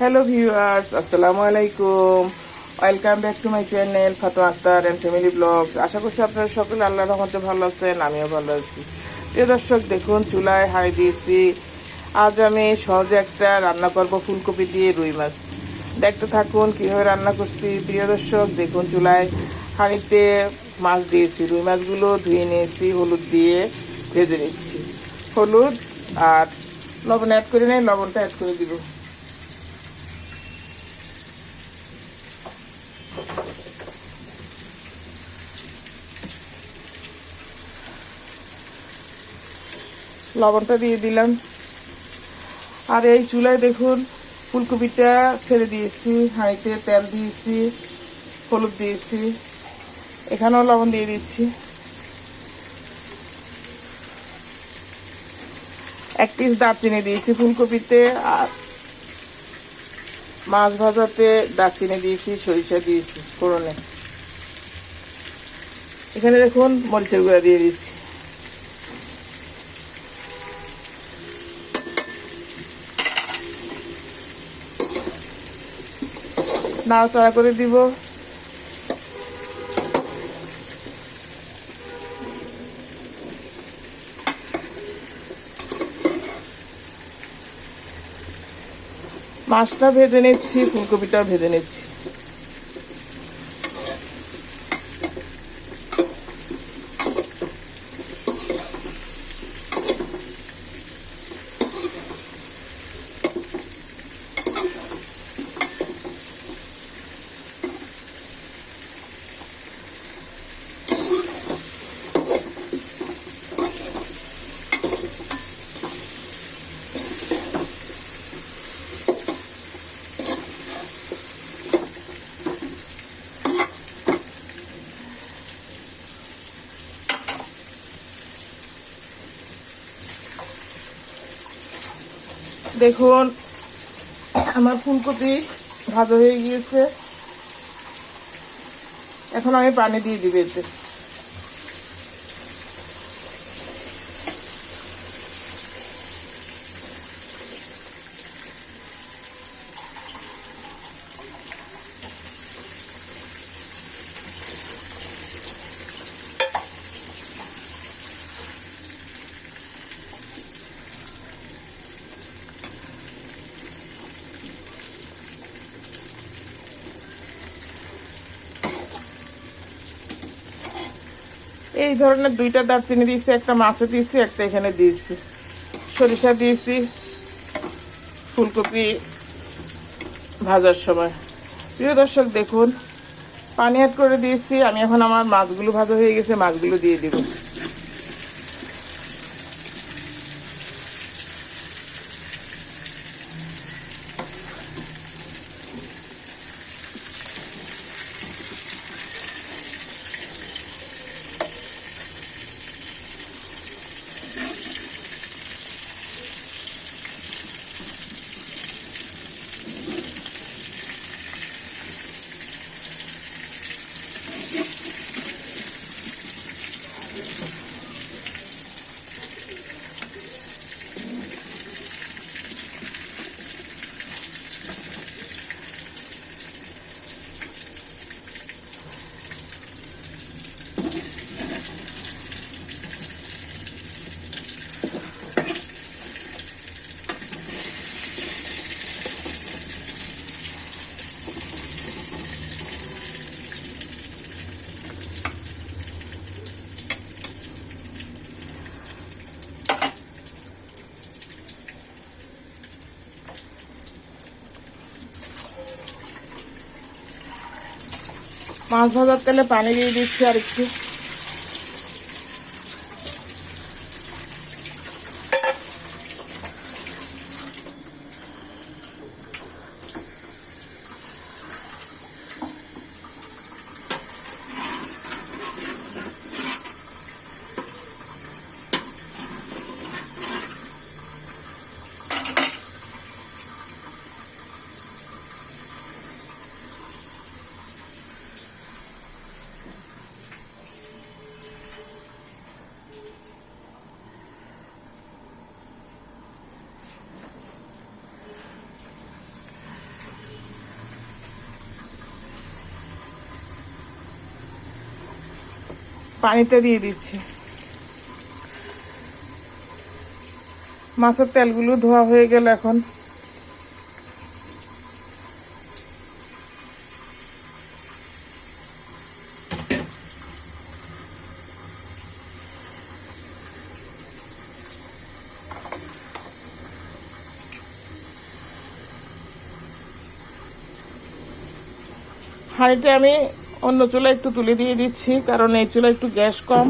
Hello viewers আসসালামু আলাইকুম welcome back to my channel Fatowa Akter and family blog আশা করছি আপনারা সকলে আল্লাহ রহমতে ভালো আছেন, আমিও ভালো আছি। প্রিয় দর্শক, দেখুন, চুলায় হাই দিয়েছি। আজ আমি সহজে একটা রান্না করব ফুলকপি দিয়ে রুই মাছ। দেখতে থাকুন, কীভাবে রান্না করছি। প্রিয় দর্শক, দেখুন, চুলায় হাঁড়িতে মাছ দিয়েছি। রুই মাছগুলো ধুয়ে নিয়েছি, হলুদ দিয়ে ভেজে নিচ্ছি। হলুদ আর লবণ অ্যাড করে নেই লবণটা অ্যাড করে দিব। লবণটা দিয়ে দিলাম। আর এই চুলায় দেখুন, ফুলকপিটা ছেড়ে দিয়েছি, হাঁড়িতে তেল দিয়েছি, হলুদ দিয়েছি, এখানেও লবণ দিয়ে দিচ্ছি। এক পিস দারচিনি দিয়েছি ফুলকপিতে, আর মাছ ভাজাতে দারচিনি দিয়েছি, সরিষা দিয়েছি ফোড়নে। এখানে দেখুন মরিচের গুঁড়া দিয়ে দিচ্ছি। নাড়াচাড়া করে দিব। মাছটা ভেজে নিচ্ছি ফুলকপিটাও ভেজে নিচ্ছি। দেখুন আমার ফুলকপি ভাজা হয়ে গিয়েছে। এখন আমি পানি দিয়ে দিবে এতে। এই ধরনের দুইটা দারচিনি দিয়েছি, একটা মাছে দিয়েছি, একটা এখানে দিয়েছি। সরিষা দিয়েছি, ফুলকপি ভাজার সময়। প্রিয় দর্শক, দেখুন, পানি অ্যাড করে দিয়েছি। আমি এখন আমার মাছগুলো ভাজা হয়ে গেছে, মাছগুলো দিয়ে দিব। মাছ ভাজার তেলে পানি দিয়ে দিচ্ছি আর একটু পানিটা দিয়ে দিচ্ছি। মাছের তেলগুলো ধোয়া হয়ে গেল এখন। হাঁড়িটা আমি অন্য চুলা একটু তুলে দিয়ে দিচ্ছি, কারণ এই চুলা একটু গ্যাস কম।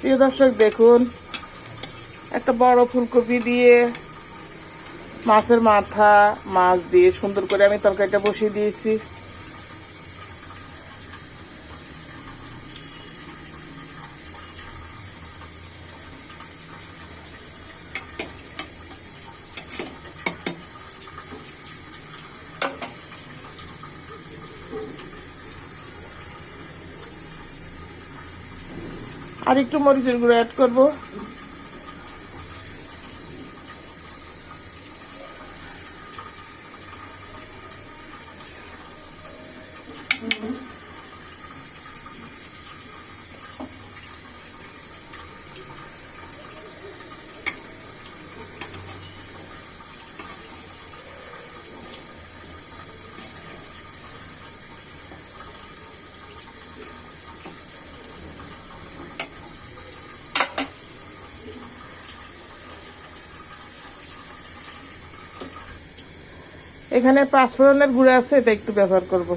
প্রিয় দর্শক, দেখুন, একটা বড় ফুলকপি দিয়ে মাছের মাথা, মাছ দিয়ে সুন্দর করে আমি তরকারিটা বসিয়ে দিয়েছি। আর একটু মরিচের গুঁড়ো অ্যাড করব। এখানে পাঁচফোড়নের গুঁড়ো আছে এটা একটু ব্যবহার করব।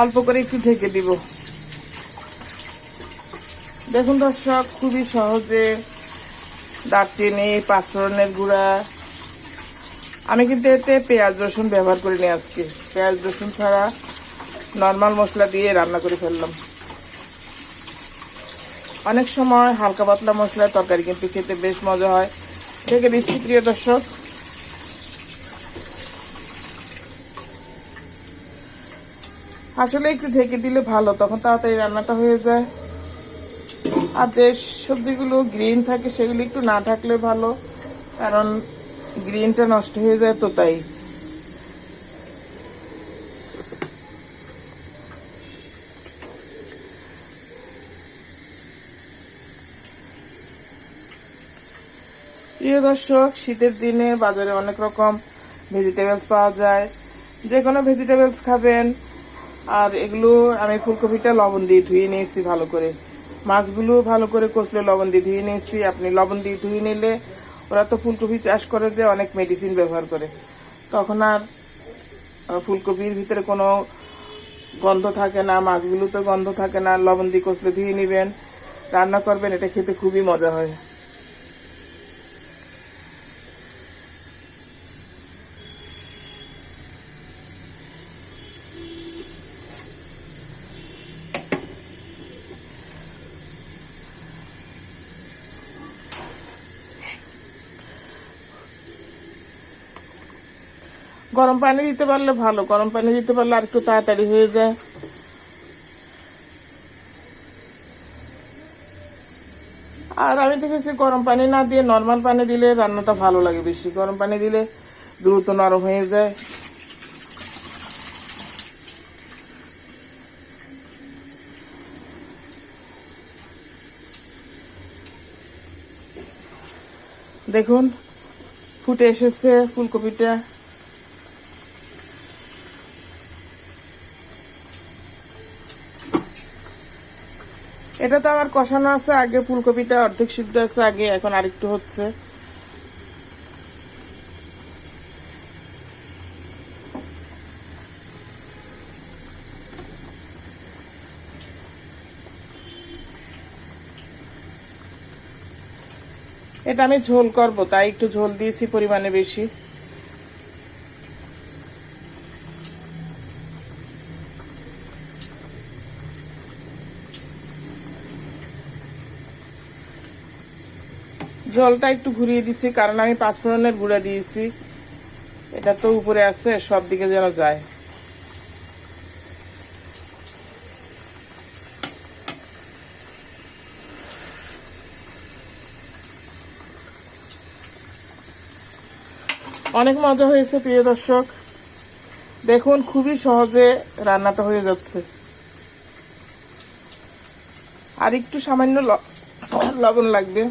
অল্প করে একটু ঢেকে দিব। দেখুন দর্শক, খুবই সহজে দারচিনি, পাঁচফোড়নের গুঁড়া। আমি কিন্তু এতে পেঁয়াজ, রসুন ব্যবহার করিনি আজকে। পেঁয়াজ, রসুন ছাড়া নর্মাল মশলা দিয়ে রান্না করে ফেললাম। অনেক সময় হালকা পাতলা মশলার তরকারি কিন্তু খেতে বেশ মজা হয়। ঢেকে দিচ্ছি, প্রিয় দর্শক। আসলে একটু ঢেকে দিলে ভালো, তখন তাড়াতাড়ি রান্নাটা হয়ে যায়। আর যে সবজিগুলো গ্রিন থাকে সেগুলো একটু না থাকলে ভালো, কারণ গ্রিনটা নষ্ট হয়ে যায় তো তাই। প্রিয় দর্শক, শীতের দিনে বাজারে অনেক রকম ভেজিটেবলস পাওয়া যায়। যে কোনো ভেজিটেবলস খাবেন আর এগুলো আমি ফুলকপিটা লবণ দিয়ে ধুয়ে নিয়েছি ভালো করে। মাছগুলো ভালো করে কষলে লবণ দিয়ে ধুয়ে নিয়েছি। আপনি লবণ দিয়ে ধুয়ে নিলে ওরা তো ফুলকপি চাষ করে যে অনেক মেডিসিন ব্যবহার করে। তখন আর ফুলকপির ভিতরে কোনো গন্ধ থাকে না মাছগুলো তো গন্ধ থাকে না। লবণ দিয়ে কষলে ধুয়ে নেবেন। রান্না করবেন, এটা খেতে খুবই মজা হয়। গরম পানি দিতে পারলে ভালো, গরম পানি দিতে পারলে আর একটু তাড়াতাড়ি হয়ে যায়। আর আমি দেখেছি গরম পানি না দিয়ে নর্মাল পানি দিলে রান্নাটা ভালো লাগে বেশি। গরম পানি দিলে দ্রুত নরম হয়ে যায়। দেখুন, ফুটে এসেছে ফুলকপিটা। এটা তো আমার কষানো আছে, আগে ফুলকপিটা অর্ধেক সিদ্ধ আছে, আগে এখন আরেকটু হচ্ছে। এটা আমি ঝোল করব, তাই একটু ঝোল দিয়েছি পরিমাণে বেশি। জলটা একটু ঘুরিয়ে দিচ্ছি, কারণ আমি পাঁচ পাঁচফোড়নের গুঁড়া দিয়েছি। এটা তো উপরে আছে, সব দিকে যেন যায়। অনেক মজা হয়েছে, প্রিয় দর্শক। দেখুন, খুবই সহজে রান্নাটা হয়ে যাচ্ছে। আর একটু সামান্য লবণ লাগবে।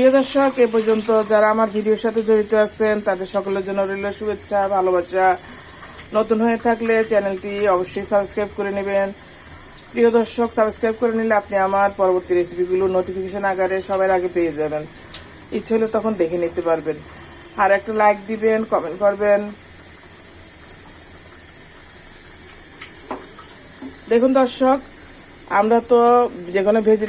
প্রিয় দর্শক এ পর্যন্ত যারা আমার ভিডিওর সাথে জড়িত আছেন, তাদের সকলের জন্য রইল শুভেচ্ছা, ভালোবাসা। নতুন হয়ে থাকলে চ্যানেলটি অবশ্যই সাবস্ক্রাইব করে নেবেন। প্রিয় দর্শক সাবস্ক্রাইব করে নিলে আপনি আমার পরবর্তী রেসিপিগুলো নোটিফিকেশন আকারে সবার আগে পেয়ে যাবেন। ইচ্ছে হলে তখন দেখে নিতে পারবেন। আর একটা লাইক দিবেন কমেন্ট করবেন। দেখুন দর্শক, আমরা তো যে কোনো ভেজিটেবল